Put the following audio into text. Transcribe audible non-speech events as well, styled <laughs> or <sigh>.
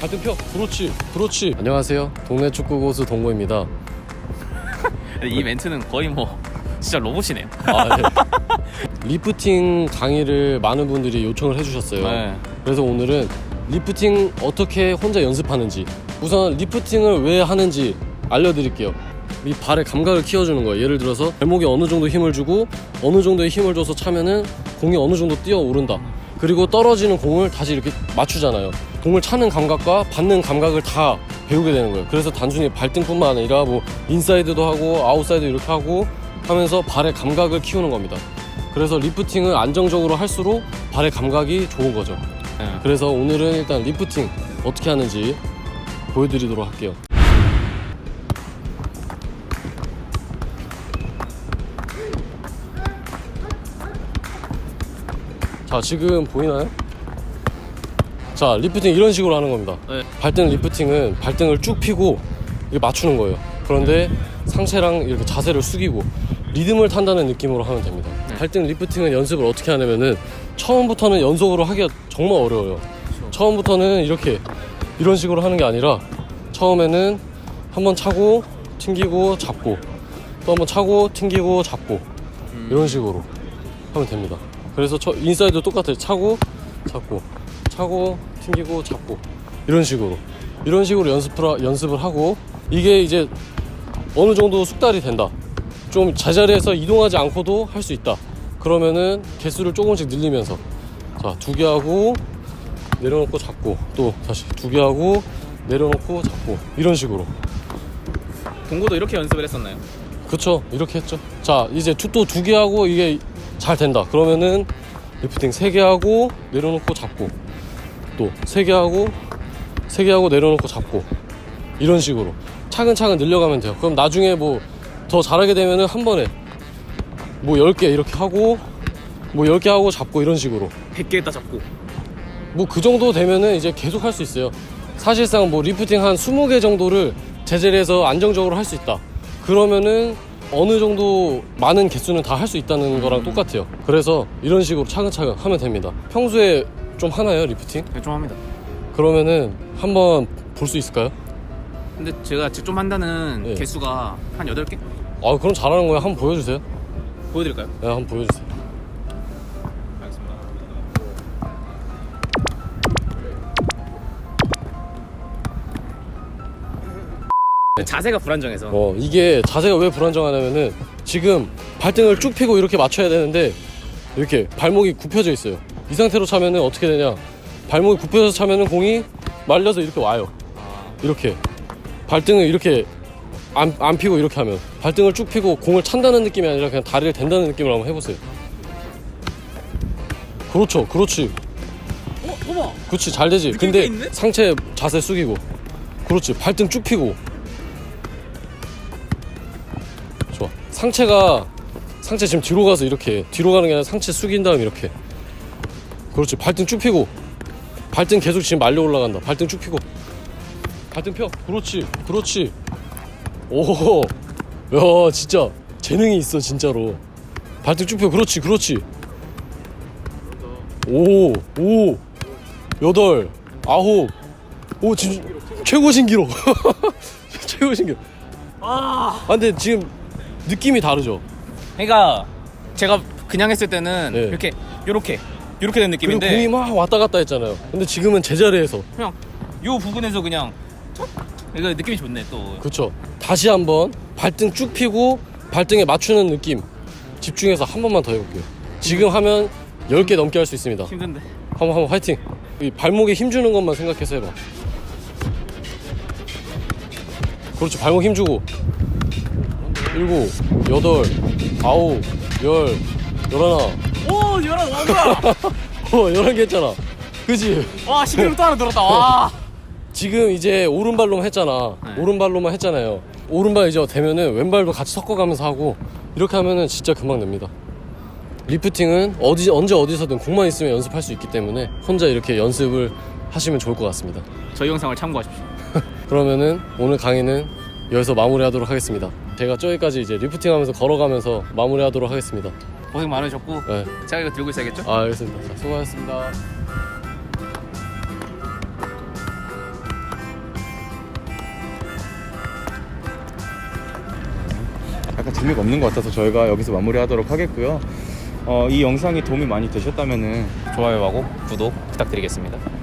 발등 펴 그렇지 그렇지. 안녕하세요. 동네 축구 고수 동고입니다. 이 멘트는 거의 뭐 진짜 로봇이네요. 아, 네. <laughs> 리프팅 강의를 많은 분들이 요청을 해주셨어요. 네. 그래서 오늘은 리프팅 어떻게 혼자 연습하는지 우선 리프팅을 왜 하는지 알려드릴게요. 이 발의 감각을 키워주는 거예요. 예를 들어서 발목에 어느 정도 힘을 주고 어느 정도의 힘을 줘서 차면은 공이 어느 정도 뛰어 오른다 그리고 떨어지는 공을 다시 이렇게 맞추잖아요 공을 차는 감각과 받는 감각을 다 배우게 되는 거예요 그래서 단순히 발등뿐만 아니라 뭐 인사이드도 하고 아웃사이드 이렇게 하고 하면서 발의 감각을 키우는 겁니다 그래서 리프팅을 안정적으로 할수록 발의 감각이 좋은 거죠 네. 그래서 오늘은 일단 리프팅 어떻게 하는지 보여드리도록 할게요. 자, 지금 보이나요? 자, 리프팅 이런 식으로 하는 겁니다. 네. 발등 리프팅은 발등을 쭉 펴고 이렇게 맞추는 거예요. 그런데 상체랑 이렇게 자세를 숙이고 리듬을 탄다는 느낌으로 하면 됩니다. 네. 발등 리프팅은 연습을 어떻게 하냐면은 처음부터는 연속으로 하기가 정말 어려워요. 처음부터는 이렇게 이런 식으로 하는 게 아니라 처음에는 한번 차고 튕기고 잡고 또 한번 차고 튕기고 잡고 이런 식으로 하면 됩니다. 그래서 저 인사이드 똑같아요. 차고 잡고 차고 튕기고 잡고 이런 식으로 이런 식으로 연습을 연습을 하고 이게 이제 어느 정도 숙달이 된다. 좀 제자리에서 이동하지 않고도 할 수 있다. 그러면은 개수를 조금씩 늘리면서 자 두 개 하고 내려놓고 잡고 또 다시 두 개 하고 내려놓고 잡고 이런 식으로 동고도 이렇게 연습을 했었나요? 그쵸 이렇게 했죠 자 이제 또 두 개 하고 이게 잘 된다 그러면은 리프팅 세개 하고 내려놓고 잡고 또세개 하고 세개 하고 내려놓고 잡고 이런 식으로 차근차근 늘려가면 돼요 그럼 나중에 뭐 더 잘하게 되면은 한 번에 뭐 10개 이렇게 하고 뭐 10개 하고 잡고 이런 식으로 100개 했다 잡고. 뭐 그 정도 되면은 이제 계속 할 수 있어요. 사실상 뭐 리프팅 한 20개 정도를 제자리에서 안정적으로 할 수 있다. 그러면은 어느 정도 많은 개수는 다 할 수 있다는 거랑 똑같아요. 그래서 이런 식으로 차근차근 하면 됩니다. 평소에 좀 하나요, 리프팅? 네, 좀 합니다. 그러면은 한번 볼 수 있을까요? 근데 제가 직접 한다는 네. 개수가 한 8개? 아, 그럼 잘하는 거예요. 한번 보여주세요. 보여드릴까요? 네, 한번 보여주세요. 자세가 불안정해서 어, 이게 자세가 왜 불안정하냐면은 지금 발등을 쭉 펴고 이렇게 맞춰야 되는데 이렇게 발목이 굽혀져 있어요. 이 상태로 차면은 어떻게 되냐? 발목이 굽혀져서 차면은 공이 말려서 이렇게 와요. 이렇게 발등을 이렇게 안, 안 피고 이렇게 하면 발등을 쭉 피고 공을 찬다는 느낌이 아니라 그냥 다리를 댄다는 느낌으로 한번 해보세요. 그렇죠, 그렇지, 어? 어머! 그렇지 잘 되지. 느낌 근데 있네? 상체 자세 숙이고, 그렇지 발등 쭉 피고. 상체가 상체 지금 뒤로 가서 이렇게 뒤로 가는 게 아니라 상체 숙인 다음 이렇게. 그렇지 발등 쭉 피고. 발등 계속 지금 말려 올라간다. 발등 쭉 피고. 발등 펴. 그렇지, 그렇지. 오, 야 진짜 재능이 있어 진짜로. 발등 쭉 펴. 그렇지, 그렇지. 오, 오, 여덟, 아홉, 오, 지금 최고 신기록. <laughs> 최고 신기록. 아! 아, 근데 지금 느낌이 다르죠? 그러니까 제가 그냥 했을 때는 네. 이렇게 요렇게 요렇게 된 그리고 느낌인데 공이 막 왔다 갔다 했잖아요. 근데 지금은 제자리에서. 그냥 요 부분에서 그냥 툭! 이거 느낌이 좋네 또 그쵸. 다시 한번 발등 쭉 펴고 발등에 맞추는 느낌 집중해서 한 번만 더 해볼게요. 지금 하면 10개 넘게 할 수 있습니다. 힘든데 한번 한번 화이팅. 이 발목에 힘 주는 것만 생각해서 해봐. 그렇지 발목 힘 주고. 일곱, 여덟, 아홉, 열, 열하나. 오! 열한 와 뭐야! 어, 열한 개 했잖아. 그지? 와 신기록 또 하나 들었다 와! <laughs> 지금 이제 오른발로만 했잖아. 네. 오른발로만 했잖아요. 오른발 이제 되면은 왼발도 같이 섞어가면서 하고 이렇게 하면은 진짜 금방 됩니다. 리프팅은 어디 언제 어디서든 공만 있으면 연습할 수 있기 때문에 혼자 이렇게 연습을 하시면 좋을 것 같습니다. 저희 영상을 참고하십시오 <laughs> 그러면은 오늘 강의는 여기서 마무리하도록 하겠습니다. 제가 저기까지 이제 리프팅하면서 걸어가면서 마무리하도록 하겠습니다. 고생 많으셨고 네. 제가 이거 들고 있어야겠죠? 아 알겠습니다. 자, 수고하셨습니다. 약간 재미가 없는 것 같아서 저희가 여기서 마무리하도록 하겠고요. 어, 이 영상이 도움이 많이 되셨다면 좋아요하고 구독 부탁드리겠습니다.